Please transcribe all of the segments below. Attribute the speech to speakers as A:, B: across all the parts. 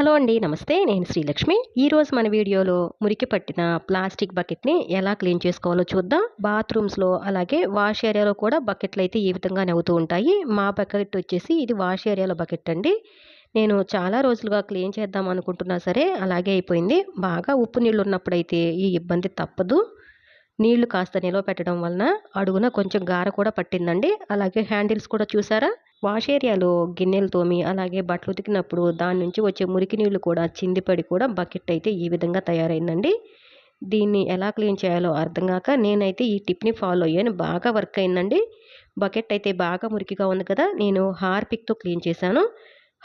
A: hello అండి నమస్తే నేను శ్రీలక్ష్మి ఈరోజు మన వీడియోలో మురికి పట్టిన ప్లాస్టిక్ బకెట్ని ఎలా క్లీన్ చేసుకోవాలో చూద్దాం బాత్రూమ్స్లో అలాగే వాష్ ఏరియాలో కూడా బకెట్లు అయితే ఈ విధంగానే అవుతూ ఉంటాయి మా బకెట్ వచ్చేసి ఇది వాష్ ఏరియాలో బకెట్ అండి నేను చాలా రోజులుగా క్లీన్ చేద్దాం అనుకుంటున్నా సరే అలాగే అయిపోయింది బాగా ఉప్పు నీళ్ళు ఉన్నప్పుడైతే ఈ ఇబ్బంది తప్పదు నీళ్లు కాస్త నిలవ పెట్టడం వలన అడుగున కొంచెం గార కూడా పట్టిందండి అలాగే హ్యాండిల్స్ కూడా చూసారా వాష్ ఏరియాలో గిన్నెలు తోమి అలాగే బట్టలు ఉతికినప్పుడు దాని నుంచి వచ్చే మురికి నీళ్లు కూడా చిందిపడి కూడా బకెట్ అయితే ఈ విధంగా తయారైందండి దీన్ని ఎలా క్లీన్ చేయాలో అర్థం కాక నేనైతే ఈ టిప్ని ఫాలో అయ్యాను బాగా వర్క్ అయిందండి బకెట్ అయితే బాగా మురికిగా ఉంది కదా నేను హార్పిక్తో క్లీన్ చేశాను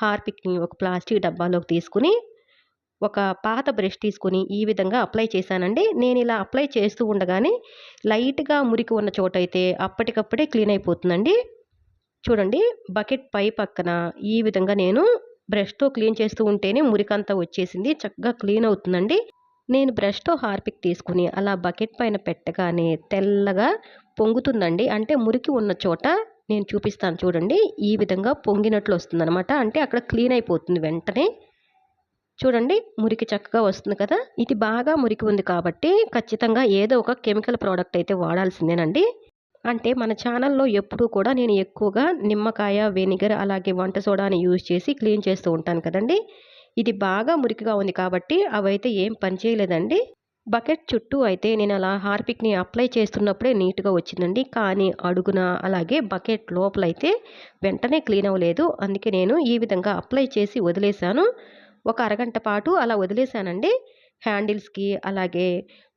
A: హార్పిక్ని ఒక ప్లాస్టిక్ డబ్బాలోకి తీసుకుని ఒక పాత బ్రష్ తీసుకుని ఈ విధంగా అప్లై చేశానండి నేను ఇలా అప్లై చేస్తూ ఉండగానే లైట్గా మురికి ఉన్న చోట అయితే అప్పటికప్పుడే క్లీన్ అయిపోతుందండి చూడండి బకెట్ పై పక్కన ఈ విధంగా నేను బ్రష్తో క్లీన్ చేస్తూ ఉంటేనే మురికంతా వచ్చేసింది చక్కగా క్లీన్ అవుతుందండి నేను బ్రష్తో హార్పిక్ తీసుకుని అలా బకెట్ పైన పెట్టగానే తెల్లగా పొంగుతుందండి అంటే మురికి ఉన్న చోట నేను చూపిస్తాను చూడండి ఈ విధంగా పొంగినట్లు వస్తుందనమాట అంటే అక్కడ క్లీన్ అయిపోతుంది వెంటనే చూడండి మురికి చక్కగా వస్తుంది కదా ఇది బాగా మురికి ఉంది కాబట్టి ఖచ్చితంగా ఏదో ఒక కెమికల్ ప్రోడక్ట్ అయితే వాడాల్సిందేనండి అంటే మన ఛానల్లో ఎప్పుడూ కూడా నేను ఎక్కువగా నిమ్మకాయ వెనిగర్ అలాగే వంట సోడాని యూజ్ చేసి క్లీన్ చేస్తూ ఉంటాను కదండి ఇది బాగా మురికిగా ఉంది కాబట్టి అవైతే ఏం పని చేయలేదండి బకెట్ చుట్టూ అయితే నేను అలా హార్పిక్ని అప్లై చేస్తున్నప్పుడే నీట్గా వచ్చిందండి కానీ అడుగున అలాగే బకెట్ లోపలైతే వెంటనే క్లీన్ అవ్వలేదు అందుకే నేను ఈ విధంగా అప్లై చేసి వదిలేశాను ఒక అరగంట పాటు అలా వదిలేశానండి హ్యాండిల్స్కి అలాగే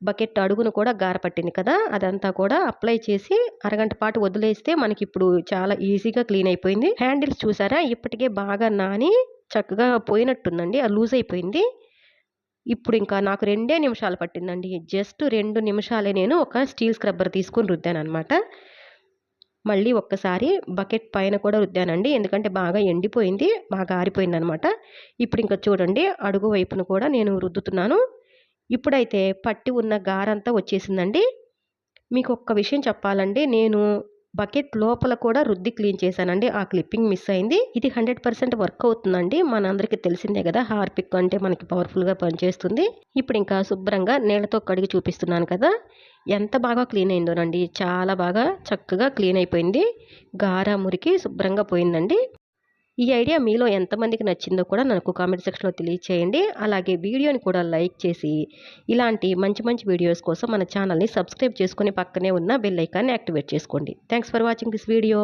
A: బకెట్ అడుగును కూడా గారపట్టింది కదా అదంతా కూడా అప్లై చేసి అరగంట పాటు వదిలేస్తే మనకి ఇప్పుడు చాలా ఈజీగా క్లీన్ అయిపోయింది హ్యాండిల్స్ చూసారా ఇప్పటికే బాగా నాని చక్కగా పోయినట్టుందండి అది లూజ్ అయిపోయింది ఇప్పుడు ఇంకా నాకు రెండే నిమిషాలు పట్టిందండి జస్ట్ రెండు నిమిషాలే నేను ఒక స్టీల్ స్క్రబ్బర్ తీసుకుని రుద్దాను అనమాట మళ్ళీ ఒక్కసారి బకెట్ పైన కూడా రుద్దానండి ఎందుకంటే బాగా ఎండిపోయింది బాగా ఆరిపోయింది అనమాట ఇప్పుడు ఇంకా చూడండి అడుగు వైపును కూడా నేను రుద్దుతున్నాను ఇప్పుడైతే పట్టి ఉన్న గారంతా వచ్చేసిందండి మీకు ఒక్క విషయం చెప్పాలండి నేను బకెట్ లోపల కూడా రుద్ది క్లీన్ చేశానండి ఆ క్లిప్పింగ్ మిస్ అయింది ఇది హండ్రెడ్ పర్సెంట్ వర్క్ అవుతుందండి మనందరికీ తెలిసిందే కదా హార్పిక్ అంటే మనకి పవర్ఫుల్గా పనిచేస్తుంది ఇప్పుడు ఇంకా శుభ్రంగా నీళ్ళతో కడిగి చూపిస్తున్నాను కదా ఎంత బాగా క్లీన్ అయిందోనండి చాలా బాగా చక్కగా క్లీన్ అయిపోయింది గారా మురికి శుభ్రంగా పోయిందండి ఈ ఐడియా మీలో ఎంతమందికి నచ్చిందో కూడా నాకు కామెంట్ సెక్షన్లో తెలియచేయండి అలాగే వీడియోని కూడా లైక్ చేసి ఇలాంటి మంచి మంచి వీడియోస్ కోసం మన ఛానల్ని సబ్స్క్రైబ్ చేసుకుని పక్కనే ఉన్న బెల్ ఐకాన్ని యాక్టివేట్ చేసుకోండి thanks for watching this video